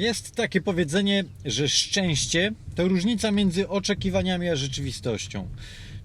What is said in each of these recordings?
Jest takie powiedzenie, że szczęście to różnica między oczekiwaniami a rzeczywistością.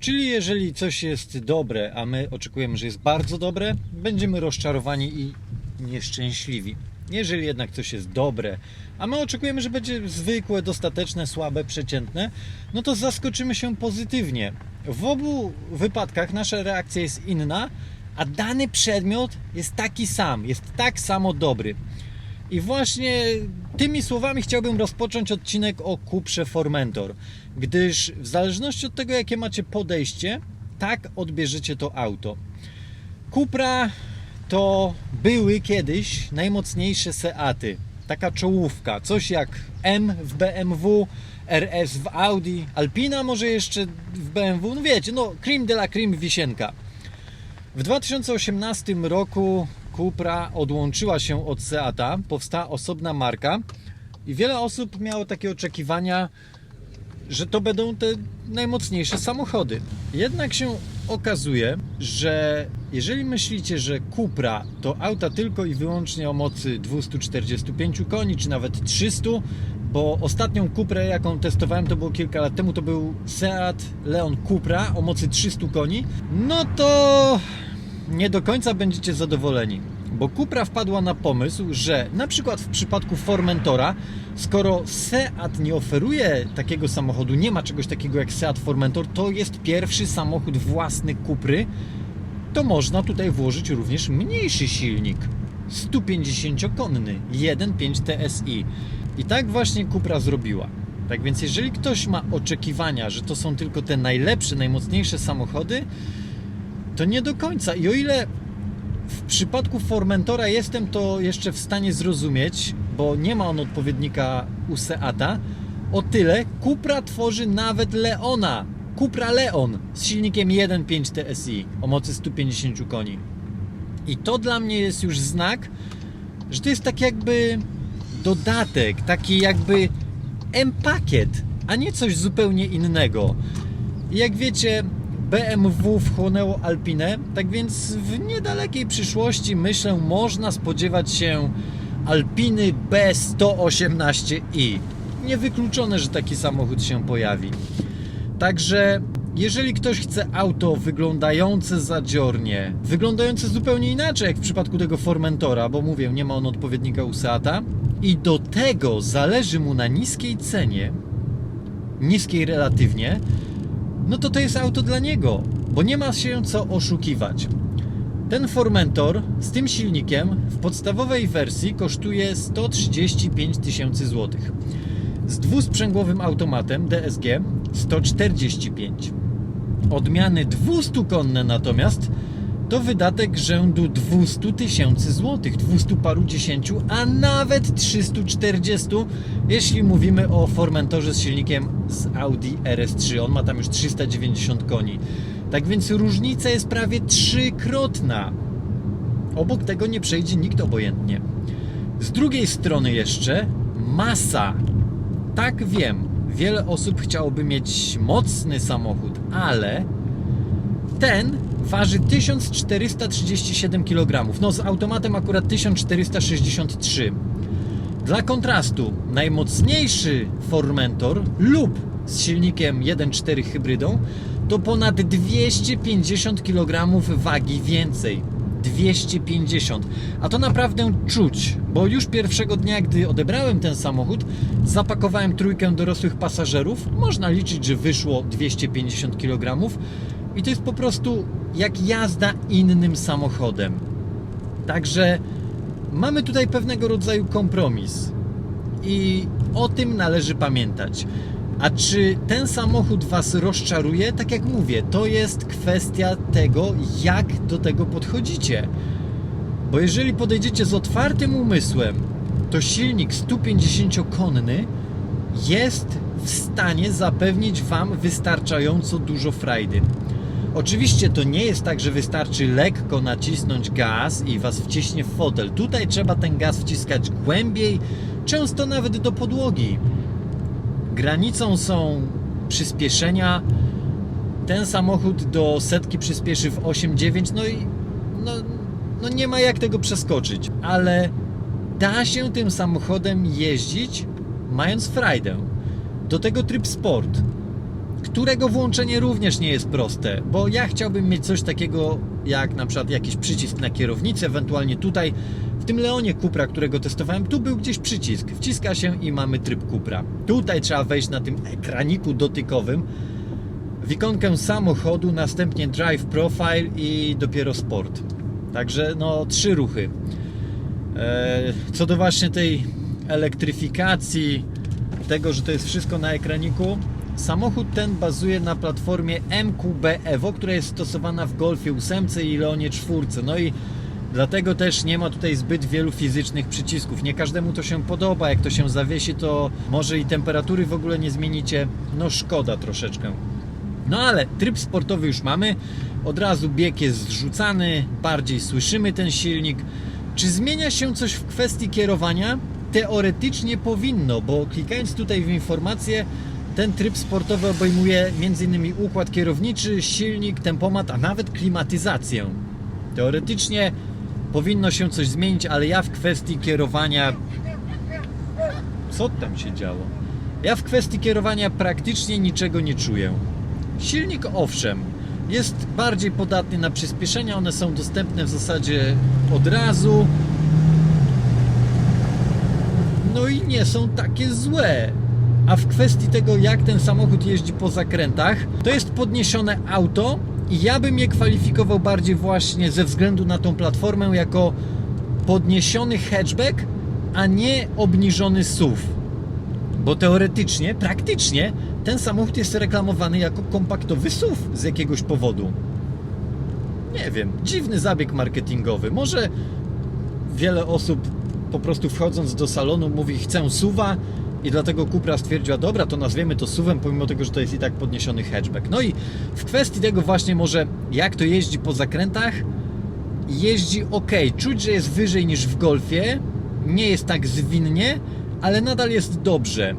Czyli jeżeli coś jest dobre, a my oczekujemy, że jest bardzo dobre, będziemy rozczarowani i nieszczęśliwi. Jeżeli jednak coś jest dobre, a my oczekujemy, że będzie zwykłe, dostateczne, słabe, przeciętne, no to zaskoczymy się pozytywnie. W obu wypadkach nasza reakcja jest inna, a dany przedmiot jest taki sam, jest tak samo dobry. I właśnie tymi słowami chciałbym rozpocząć odcinek o Cuprze Formentor, gdyż w zależności od tego, jakie macie podejście, tak odbierzecie to auto. Cupra to były kiedyś najmocniejsze Seaty. Taka czołówka, coś jak M w BMW, RS w Audi, Alpina może jeszcze w BMW, no wiecie, no cream de la cream wisienka. W 2018 roku Cupra odłączyła się od Seata, powstała osobna marka i wiele osób miało takie oczekiwania, że to będą te najmocniejsze samochody. Jednak się okazuje, że jeżeli myślicie, że Cupra to auta tylko i wyłącznie o mocy 245 koni, czy nawet 300, bo ostatnią Cuprę, jaką testowałem, to było kilka lat temu, to był Seat Leon Cupra o mocy 300 koni, no to nie do końca będziecie zadowoleni. Bo Cupra wpadła na pomysł, że na przykład w przypadku Formentora, skoro Seat nie oferuje takiego samochodu, nie ma czegoś takiego jak Seat Formentor, to jest pierwszy samochód własny Cupry, to można tutaj włożyć również mniejszy silnik. 150-konny 1.5 TSI. I tak właśnie Cupra zrobiła. Tak więc jeżeli ktoś ma oczekiwania, że to są tylko te najlepsze, najmocniejsze samochody, to nie do końca. I o ile w przypadku Formentora jestem to jeszcze w stanie zrozumieć, bo nie ma on odpowiednika u Seata, o tyle Cupra tworzy nawet Leona. Cupra Leon z silnikiem 1.5 TSI o mocy 150 koni. I to dla mnie jest już znak, że to jest tak jakby dodatek, taki jakby M-pakiet, a nie coś zupełnie innego. I jak wiecie, BMW wchłonęło Alpinę, tak więc w niedalekiej przyszłości myślę można spodziewać się Alpiny B118i. Niewykluczone, że taki samochód się pojawi. Także jeżeli ktoś chce auto wyglądające zadziornie, wyglądające zupełnie inaczej jak w przypadku tego Formentora, bo mówię, nie ma on odpowiednika u Seata, i do tego zależy mu na niskiej cenie, niskiej relatywnie, no to to jest auto dla niego, bo nie ma się co oszukiwać. Ten Formentor z tym silnikiem w podstawowej wersji kosztuje 135 tysięcy złotych. Z dwusprzęgłowym automatem DSG 145. Odmiany 200-konne natomiast to wydatek rzędu 200 tysięcy złotych, 200 paru dziesięciu, a nawet 340, jeśli mówimy o Formentorze z silnikiem z Audi RS3. On ma tam już 390 koni. Tak więc różnica jest prawie trzykrotna. Obok tego nie przejdzie nikt obojętnie. Z drugiej strony jeszcze masa. Tak wiem, wiele osób chciałoby mieć mocny samochód, ale ten waży 1437 kg. No z automatem akurat 1463. Dla kontrastu, najmocniejszy Formentor lub z silnikiem 1.4 hybrydą to ponad 250 kg wagi więcej. 250. A to naprawdę czuć, bo już pierwszego dnia, gdy odebrałem ten samochód, zapakowałem trójkę dorosłych pasażerów. Można liczyć, że wyszło 250 kg. I to jest po prostu jak jazda innym samochodem. Także mamy tutaj pewnego rodzaju kompromis. I o tym należy pamiętać. A czy ten samochód Was rozczaruje? Tak jak mówię, to jest kwestia tego, jak do tego podchodzicie. Bo jeżeli podejdziecie z otwartym umysłem, to silnik 150-konny jest w stanie zapewnić Wam wystarczająco dużo frajdy. Oczywiście to nie jest tak, że wystarczy lekko nacisnąć gaz i Was wciśnie w fotel. Tutaj trzeba ten gaz wciskać głębiej, często nawet do podłogi. Granicą są przyspieszenia. Ten samochód do setki przyspieszy w 8-9, no i no, no nie ma jak tego przeskoczyć, ale da się tym samochodem jeździć, mając frajdę. Do tego tryb sport, którego włączenie również nie jest proste, bo ja chciałbym mieć coś takiego jak na przykład jakiś przycisk na kierownicę, ewentualnie tutaj w tym Leonie Cupra, którego testowałem, tu był gdzieś przycisk. Wciska się i mamy tryb Cupra. Tutaj trzeba wejść na tym ekraniku dotykowym w ikonkę samochodu, następnie Drive Profile i dopiero Sport. Także no trzy ruchy. E, Co do właśnie tej elektryfikacji, tego, że to jest wszystko na ekraniku, samochód ten bazuje na platformie MQB Evo, która jest stosowana w Golfie 8 i Leonie 4. No i dlatego też nie ma tutaj zbyt wielu fizycznych przycisków. Nie każdemu to się podoba. Jak to się zawiesi, to może i temperatury w ogóle nie zmienicie. No szkoda troszeczkę. No ale tryb sportowy już mamy. Od razu bieg jest zrzucany, bardziej słyszymy ten silnik. Czy zmienia się coś w kwestii kierowania? Teoretycznie powinno, bo klikając tutaj w informacje, ten tryb sportowy obejmuje m.in. układ kierowniczy, silnik, tempomat, a nawet klimatyzację. Teoretycznie powinno się coś zmienić, ale ja w kwestii kierowania. Co tam się działo? Ja w kwestii kierowania praktycznie niczego nie czuję. Silnik owszem, jest bardziej podatny na przyspieszenia, one są dostępne w zasadzie od razu. No i nie są takie złe. A w kwestii tego, jak ten samochód jeździ po zakrętach, to jest podniesione auto i ja bym je kwalifikował bardziej właśnie ze względu na tą platformę jako podniesiony hatchback, a nie obniżony SUV. Bo teoretycznie, praktycznie ten samochód jest reklamowany jako kompaktowy SUV z jakiegoś powodu. Nie wiem, dziwny zabieg marketingowy. Może wiele osób po prostu wchodząc do salonu mówi chcę SUVa i dlatego Cupra stwierdziła, dobra, to nazwiemy to SUVem, pomimo tego, że to jest i tak podniesiony hatchback. No i w kwestii tego właśnie może jak to jeździ po zakrętach, jeździ ok, czuć, że jest wyżej niż w Golfie, nie jest tak zwinnie, ale nadal jest dobrze.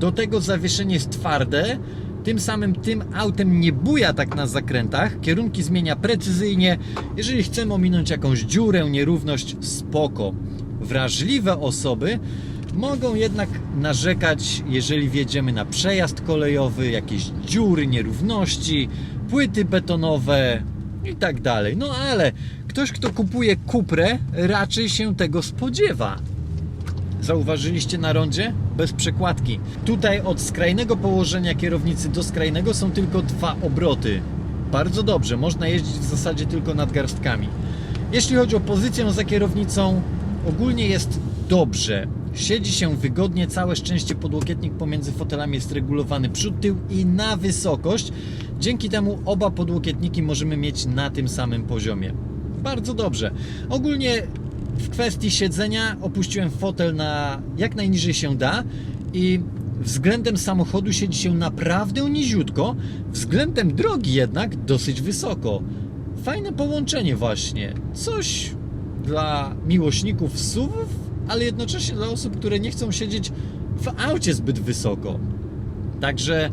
Do tego zawieszenie jest twarde, tym samym tym autem nie buja tak na zakrętach, kierunki zmienia precyzyjnie. Jeżeli chcemy ominąć jakąś dziurę, nierówność, spoko. Wrażliwe osoby mogą jednak narzekać, jeżeli wjedziemy na przejazd kolejowy, jakieś dziury, nierówności, płyty betonowe i tak dalej. No ale ktoś, kto kupuje Cuprę, raczej się tego spodziewa. Zauważyliście na rondzie? Bez przekładki. Tutaj od skrajnego położenia kierownicy do skrajnego są tylko dwa obroty. Bardzo dobrze, można jeździć w zasadzie tylko nadgarstkami. Jeśli chodzi o pozycję za kierownicą, ogólnie jest dobrze. Siedzi się wygodnie, całe szczęście podłokietnik pomiędzy fotelami jest regulowany przód, tył i na wysokość. Dzięki temu oba podłokietniki możemy mieć na tym samym poziomie. Bardzo dobrze. Ogólnie w kwestii siedzenia opuściłem fotel na jak najniżej się da i względem samochodu siedzi się naprawdę niziutko, względem drogi jednak dosyć wysoko. Fajne połączenie właśnie. Coś dla miłośników SUVów, ale jednocześnie dla osób, które nie chcą siedzieć w aucie zbyt wysoko. Także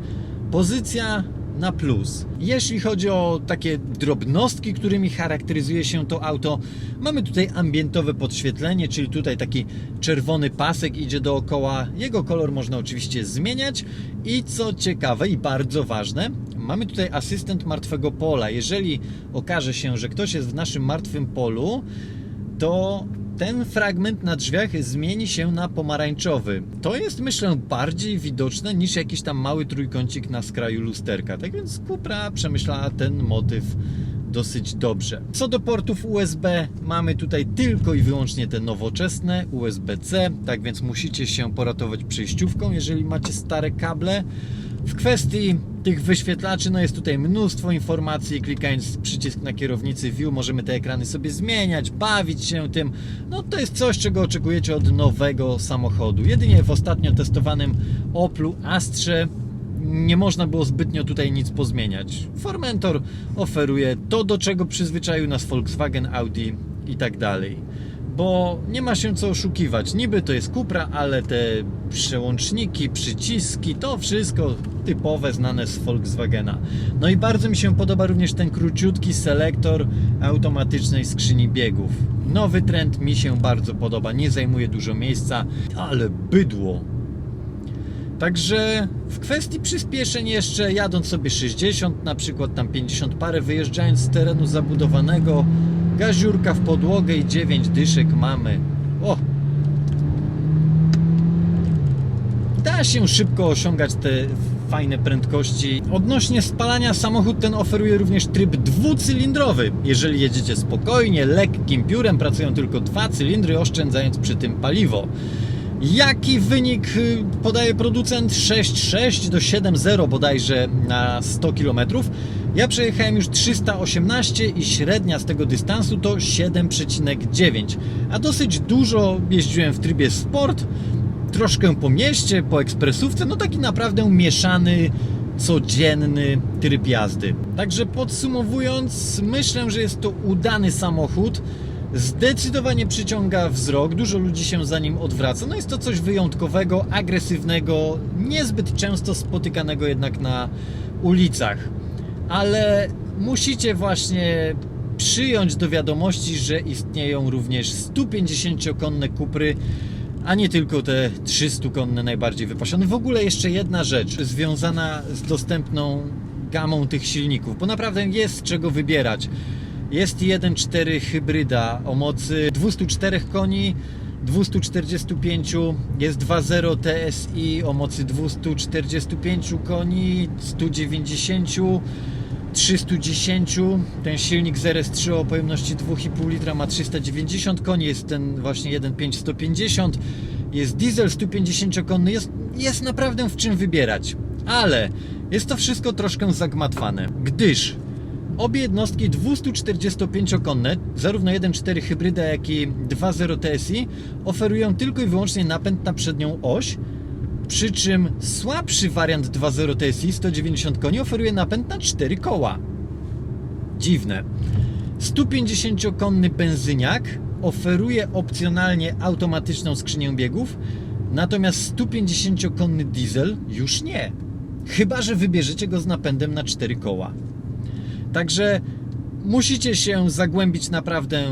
pozycja na plus. Jeśli chodzi o takie drobnostki, którymi charakteryzuje się to auto, mamy tutaj ambientowe podświetlenie, czyli tutaj taki czerwony pasek idzie dookoła. Jego kolor można oczywiście zmieniać i co ciekawe i bardzo ważne, mamy tutaj asystent martwego pola. Jeżeli okaże się, że ktoś jest w naszym martwym polu, to ten fragment na drzwiach zmieni się na pomarańczowy. To jest myślę bardziej widoczne niż jakiś tam mały trójkącik na skraju lusterka. Tak więc Cupra przemyślała ten motyw dosyć dobrze. Co do portów USB, mamy tutaj tylko i wyłącznie te nowoczesne USB-C, tak więc musicie się poratować przejściówką, jeżeli macie stare kable. W kwestii tych wyświetlaczy, no jest tutaj mnóstwo informacji. Klikając przycisk na kierownicy View, możemy te ekrany sobie zmieniać, bawić się tym. No to jest coś, czego oczekujecie od nowego samochodu. Jedynie w ostatnio testowanym Oplu Astrze nie można było zbytnio tutaj nic pozmieniać. Formentor oferuje to, do czego przyzwyczaił nas Volkswagen, Audi i tak dalej. Bo nie ma się co oszukiwać. Niby to jest Cupra, ale te przełączniki, przyciski, to wszystko typowe, znane z Volkswagena. No i bardzo mi się podoba również ten króciutki selektor automatycznej skrzyni biegów. Nowy trend mi się bardzo podoba, nie zajmuje dużo miejsca, ale bydło. Także w kwestii przyspieszeń jeszcze jadąc sobie 60, na przykład tam 50 parę, wyjeżdżając z terenu zabudowanego, gaziurka w podłogę i 9 dyszek mamy. O! Da się szybko osiągać te fajne prędkości. Odnośnie spalania samochód ten oferuje również tryb dwucylindrowy. Jeżeli jedziecie spokojnie, lekkim piórem, pracują tylko dwa cylindry, oszczędzając przy tym paliwo. Jaki wynik y, podaje producent? 6,6 do 7,0 bodajże na 100 km. Ja przejechałem już 318 i średnia z tego dystansu to 7,9. A dosyć dużo jeździłem w trybie sport, troszkę po mieście, po ekspresówce, no taki naprawdę mieszany, codzienny tryb jazdy. Także podsumowując, myślę, że jest to udany samochód. Zdecydowanie przyciąga wzrok, dużo ludzi się za nim odwraca. No jest to coś wyjątkowego, agresywnego, niezbyt często spotykanego jednak na ulicach. Ale musicie właśnie przyjąć do wiadomości, że istnieją również 150-konne kupry, a nie tylko te 300-konne najbardziej wypasione. W ogóle jeszcze jedna rzecz związana z dostępną gamą tych silników, bo naprawdę jest czego wybierać. Jest 1.4 hybryda o mocy 204 koni, 245, jest 2.0 TSI o mocy 245 koni, 190, 310. Ten silnik z RS3 o pojemności 2,5 litra ma 390 koni, jest ten właśnie 1.5 150, jest diesel 150-konny, jest, jest naprawdę w czym wybierać. Ale jest to wszystko troszkę zagmatwane, gdyż Obie jednostki 245-konne, zarówno 1.4 hybryda, jak i 2.0 TSI, oferują tylko i wyłącznie napęd na przednią oś, przy czym słabszy wariant 2.0 TSI 190 koni oferuje napęd na 4 koła. Dziwne. 150-konny benzyniak oferuje opcjonalnie automatyczną skrzynię biegów, natomiast 150-konny diesel już nie. Chyba, że wybierzecie go z napędem na 4 koła. Także musicie się zagłębić naprawdę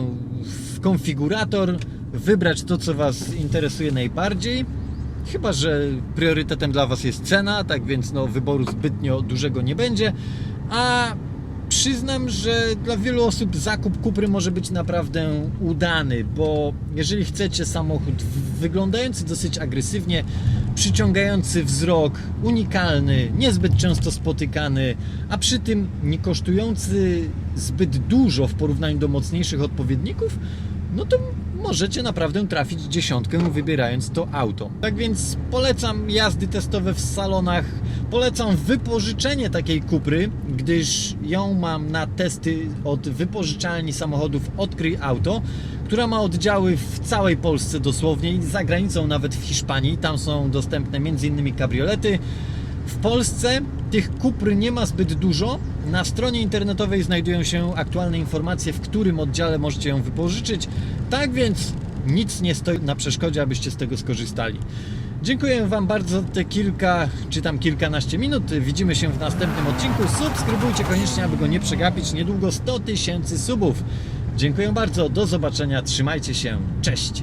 w konfigurator, wybrać to, co Was interesuje najbardziej. Chyba, że priorytetem dla Was jest cena, tak więc no, wyboru zbytnio dużego nie będzie. A przyznam, że dla wielu osób zakup Kupry może być naprawdę udany, bo jeżeli chcecie samochód wyglądający dosyć agresywnie, przyciągający wzrok, unikalny, niezbyt często spotykany, a przy tym nie kosztujący zbyt dużo w porównaniu do mocniejszych odpowiedników, no to możecie naprawdę trafić dziesiątkę wybierając to auto. Tak więc polecam jazdy testowe w salonach, polecam wypożyczenie takiej Kupry, gdyż ją mam na testy od wypożyczalni samochodów Odkryj Auto, która ma oddziały w całej Polsce dosłownie i za granicą nawet w Hiszpanii. Tam są dostępne m.in. kabriolety. W Polsce tych kupr nie ma zbyt dużo. Na stronie internetowej znajdują się aktualne informacje, w którym oddziale możecie ją wypożyczyć. Tak więc nic nie stoi na przeszkodzie, abyście z tego skorzystali. Dziękuję Wam bardzo za te kilka, czy tam kilkanaście minut. Widzimy się w następnym odcinku. Subskrybujcie koniecznie, aby go nie przegapić. Niedługo 100 tysięcy subów. Dziękuję bardzo, do zobaczenia, trzymajcie się, cześć!